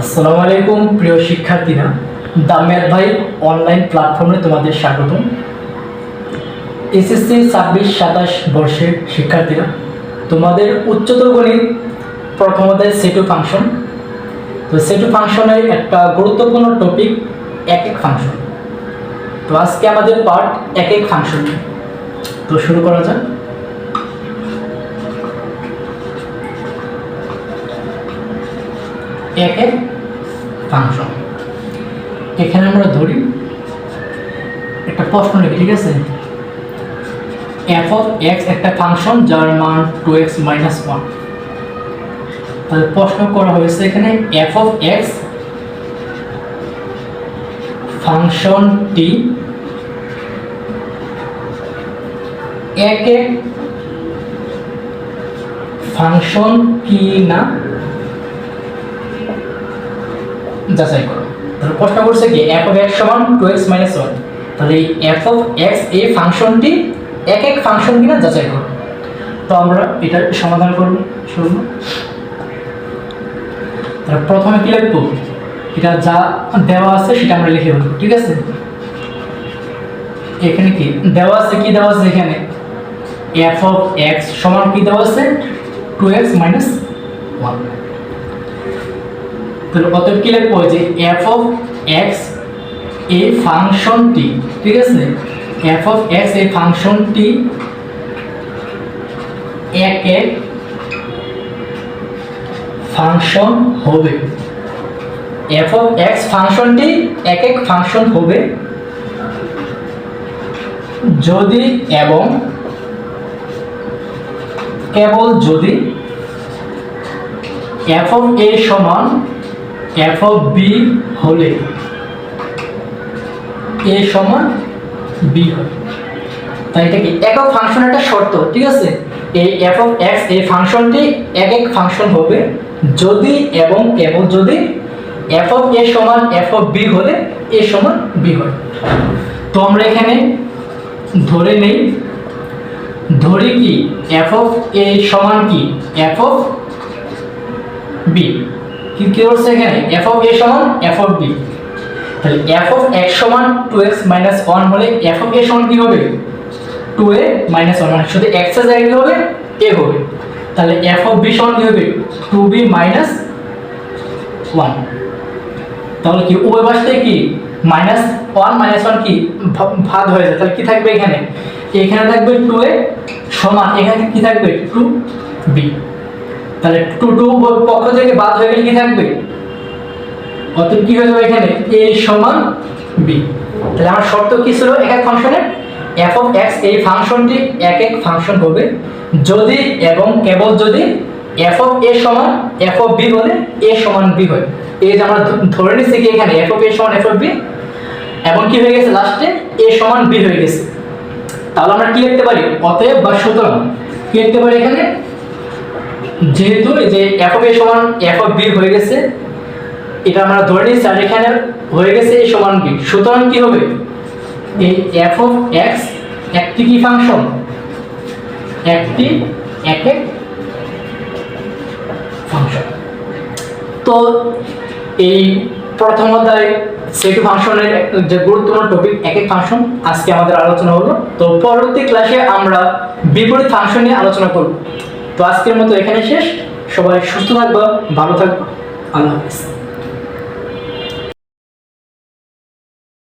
আসসালামু আলাইকুম, প্রিয় শিক্ষার্থীরা। দামেদ ভাই অনলাইন প্ল্যাটফর্মে তোমাদের স্বাগতম। এসএসসি ছাব্বিশ সাতাশ বর্ষের শিক্ষার্থীরা, তোমাদের উচ্চতর গণিত প্রথম অধ্যায় সেটু ফাংশন। তো সেটু ফাংশনের একটা গুরুত্বপূর্ণ টপিক এক এক ফাংশন। তো আজকে আমাদের পার্ট এক এক ফাংশন তো শুরু করা যাক। এক ফাংশন এখানে আমরা ধরি, একটা প্রশ্ন লিখি, ঠিক আছে? এফ অফ এক্স একটা ফাংশন যার মান টু এক্স মাইনাস ওয়ান তাহলে প্রশ্ন করা হয়েছে এখানে এফ অফ এক্স ফাংশনটি এক ফাংশন কি না যাচাই করো। তাহলে প্রশ্ন করছে কি এফ অফ এক্স সমান টু এক্স মাইনাস ওয়ান তাহলে এই এফ অফ এক্স এই ফাংশনটি এক এক ফাংশন কিনা যাচাই করো। তো আমরা এটার সমাধান করব শুরু তাহলে প্রথমে কি লিখব? এটা যা দেওয়া আছে সেটা আমরা লিখে ফেলব, ঠিক আছে? এখানে কি দেওয়া আছে, কি দেওয়া আছে এখানে? এফ অফ এক্স সমান কি দেওয়া আছে? টু এক্স মাইনাস ওয়ান তাহলে অতএব কি লিখব? যে এফ অফ এক্স এই ফাংশনটি ঠিক আছে? এফ অফ এক্স এই ফাংশনটি এক এক ফাংশন হবে। এফ অফ এক্স ফাংশনটি এক এক ফাংশন হবে। যদি এবং কেবল যদি এফ অফ এ সমান এফ অফ বি হলে এ সমান বি হয়। তাই এটা কি একক ফাংশন একটা শর্ত, ঠিক আছে? এই এফ অফ এক্স এই ফাংশনটি এক এক ফাংশন হবে যদি এবং কেবল যদি এফ অফ এ সমান এফ অফ বি হলে এ সমান বি হয়। তো আমরা এখানে ধরে নেই, ধরি কি এফ অফ এ সমান কি? এফ অফ বি কি কি করছে এখানে? এফ অফ এ সমান এফ অফ বি তাহলে এফ অফ এক্স সমান টু এক্স মাইনাস ওয়ান হলে এফ অফ এ সমান কি হবে? টু এ মাইনাস ওয়ান মানে শুধু এক্সের জায়গায় কি হবে? এ হবে। তাহলে এফ অফ বি সমান কি হবে? টু বি মাইনাস ওয়ান তাহলে কি উভয় পাশে কি? মাইনাস ওয়ান মাইনাস ওয়ান কি? ভাগ হয়ে যায়। তাহলে কি থাকবে এখানে? এখানে থাকবে টু এ সমান, এখানে কি থাকবে? টু বি তাহলে টু টু পক্ষ থেকে বাদ হয়ে গেলে কি থাকবে? অতএব কি হয়ে যাবে এখানে? এ সমান বি। তাহলে আমার শর্ত কি ছিল এক এক ফাংশনের এফ অফ এক্স এই ফাংশনটি এক এক ফাংশন হবে। যদি এবং কেবল যদি এফ অফ এ সমান এফ অফ বি হলে এ সমান বি হয়। এই যে আমরা ধরে নিচ্ছি কি এখানে এফ অফ এ সমান এফ অফ বি এবং কি হয়ে গেছে লাস্টে এ সমান বি হয়ে গেছে। তাহলে আমরা কি লিখতে পারি? অতএব বা সুতরাং কি লিখতে পারি এখানে? যেহেতু এই যে এফ এ সমান অফ বি হয়ে গেছে, এটা আমরা ধরে নিচ্ছি আর এখানে হয়ে গেছে এ সমান বি সুতরাং কি হবে? এই এফ অফ এক্স একটি কি ফাংশন একটি এক এক ফাংশন তো এই প্রথম অধ্যায় সেটু ফাংশনের যে গুরুত্বপূর্ণ টপিক এক এক ফাংশন আজকে আমাদের আলোচনা হলো। তো পরবর্তী ক্লাসে আমরা বিপরীত ফাংশন নিয়ে আলোচনা করব। তো আজকের মতো এখানে শেষ। সবাই সুস্থ থাকবা ভালো থাকবা। আল্লাহ হাফিজ।